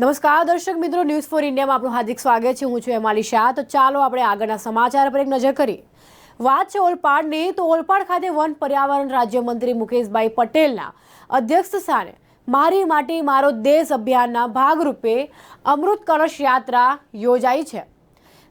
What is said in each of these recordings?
નમસ્કાર દર્શક મિત્રો ન્યૂઝ ફોર ઇન્ડિયામાં આપનું હાર્દિક સ્વાગત છે. હું છું એમાલી શાહ. તો ચાલો આપણે આગળના સમાચાર પર એક નજર કરીએ. વાત છે ઓલપાડની. તો ઓલપાડ ખાતે વન પર્યાવરણ રાજ્યમંત્રી મુકેશભાઈ પટેલના અધ્યક્ષ સ્થાને મારી માટી, મારો દેશ અભિયાનના ભાગરૂપે અમૃત કળશ યાત્રા યોજાઈ છે.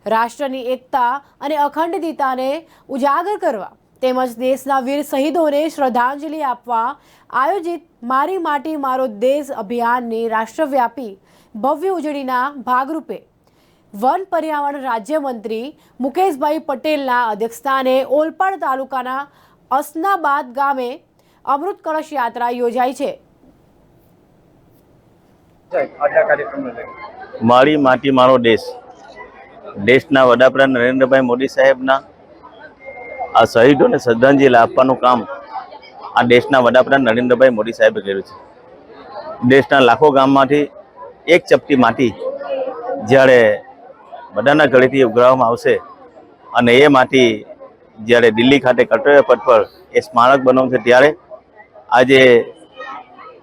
રાષ્ટ્રની એકતા અને અખંડિતતાને ઉજાગર કરવા તેમજ દેશના વીર શહીદોને શ્રદ્ધાંજલિ આપવા આયોજિત મારી માટી, મારો દેશ અભિયાનની રાષ્ટ્રવ્યાપી ભવ્ય ઉજવણીના ભાગરૂપે વન પર્યાવરણ રાજ્યમંત્રી મુકેશભાઈ પટેલના અધ્યક્ષસ્થાને ઓલપાડ તાલુકાના અસનાબાદ ગામે અમૃત કળશ યાત્રા યોજાઈ છે. મારી માટી મારો દેશ. દેશના વડાપ્રધાન નરેન્દ્રભાઈ મોદી સાહેબના આ શહીદોને શ્રદ્ધાંજલિ આપવાનું કામ આ દેશના વડાપ્રધાન નરેન્દ્રભાઈ મોદી સાહેબે કર્યું છે. દેશના લાખો ગામમાંથી એક ચપટી માટી જ્યારે બધાના ઘરેથી ઉઘરાવવામાં આવશે અને એ માટી જ્યારે દિલ્હી ખાતે કર્તવ્ય પટ પર એ સ્મારક બનાવશે ત્યારે આજે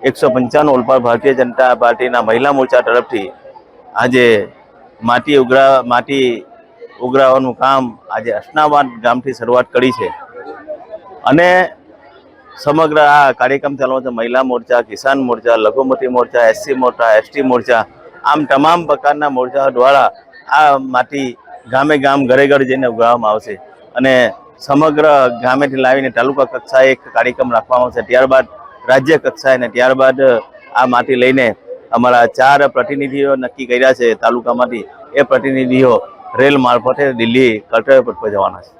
એકસો પંચાણું ઓલપાડ ભારતીય જનતા પાર્ટીના મહિલા મોરચા તરફથી આજે માટી ઉઘરા, માટી ઉઘરાવાનું કામ આજે અસનાબાદ ગામથી શરૂઆત કરી છે. અને સમગ્ર આ કાર્યક્રમ ચાલવાનો છે મહિલા મોરચા, કિસાન મોરચા, લઘુમતી મોરચા, એસસી મોરચા, એસટી મોરચા, આમ તમામ પ્રકારના મોરચા દ્વારા આ માટી ગામે ગામ, ઘરે ઘરે જઈને ઉગાડવામાં આવશે. અને સમગ્ર ગામેથી લાવીને તાલુકા કક્ષાએ એક કાર્યક્રમ રાખવામાં આવશે. ત્યારબાદ રાજ્ય કક્ષાએ અને ત્યારબાદ આ માટી લઈને અમારા ચાર પ્રતિનિધિઓ નક્કી કર્યા છે તાલુકામાંથી. એ પ્રતિનિધિઓ રેલ મારફતે દિલ્હી કલ્ટર પર જવાના છે.